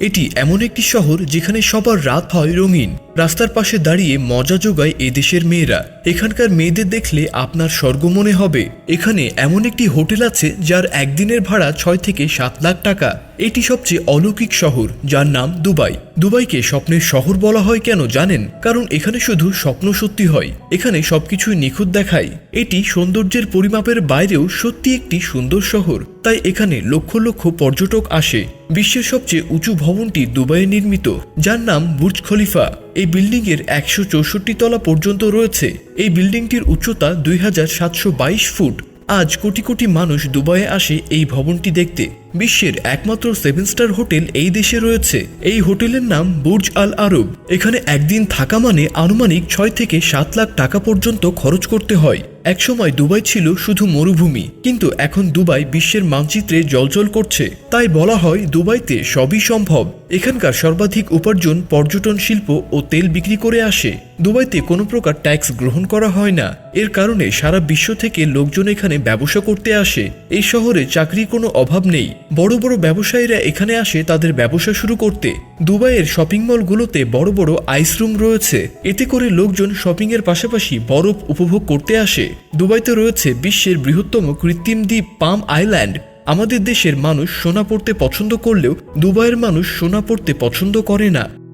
এটি এমন একটি শহর যেখানে সবার রাত হয় রঙিন। রাস্তার পাশে দাঁড়িয়ে মজা যোগায় এদেশের মেয়েরা। এখানকার মেয়েদের দেখলে আপনার স্বর্গ মনে হবে। এখানে এমন একটি হোটেল আছে যার একদিনের ভাড়া ছয় থেকে সাত লাখ টাকা। এটি সবচেয়ে অলৌকিক শহর, যার নাম দুবাই। দুবাইকে স্বপ্নের শহর বলা হয় কেন জানেন? কারণ এখানে শুধু স্বপ্ন সত্যি হয়, এখানে সবকিছুই নিখুঁত দেখায়। এটি সৌন্দর্যের পরিমাপের বাইরেও সত্যি একটি সুন্দর শহর। তাই এখানে লক্ষ লক্ষ পর্যটক আসে। বিশ্বের সবচেয়ে উঁচু ভবনটি দুবাইয়ে নির্মিত, যার নাম বুর্জ খলিফা। এই বিল্ডিং এর একশো চৌষট্টি তলা পর্যন্ত রয়েছে। এই বিল্ডিংটির উচ্চতা দুই হাজার সাতশো বাইশ ফুট। আজ কোটি কোটি মানুষ দুবাইয়ে আসে এই ভবনটি দেখতে। বিশ্বের একমাত্র সেভেন স্টার হোটেল এই দেশে রয়েছে। এই হোটেলের নাম বুর্জ আল আরব। এখানে একদিন থাকা মানে আনুমানিক ছয় থেকে সাত লাখ টাকা পর্যন্ত খরচ করতে হয়। একসময় দুবাই ছিল শুধু মরুভূমি, কিন্তু এখন দুবাই বিশ্বের মানচিত্রে জলজল করছে। তাই বলা হয় দুবাইতে সবই সম্ভব। এখানকার সর্বাধিক উপার্জন পর্যটন শিল্প ও তেল বিক্রি করে আসে। দুবাইতে কোনো প্রকার ট্যাক্স গ্রহণ করা হয় না। এর কারণে সারা বিশ্ব থেকে লোকজন এখানে ব্যবসা করতে আসে। এই শহরে চাকরির কোনো অভাব নেই। বড় বড় ব্যবসায়ীরা এখানে আসে তাদের ব্যবসা শুরু করতে। দুবাইয়ের শপিং মলগুলোতে বড় বড় আইস রুম রয়েছে। এতে করে লোকজন শপিংয়ের পাশাপাশি বরফ উপভোগ করতে আসে। দুবাইতে রয়েছে বিশ্বের বৃহত্তম কৃত্রিম দ্বীপ পাম আইল্যান্ড। আমাদের দেশের মানুষ সোনা পড়তে পছন্দ করলেও দুবাইয়ের মানুষ সোনা পড়তে পছন্দ করে না।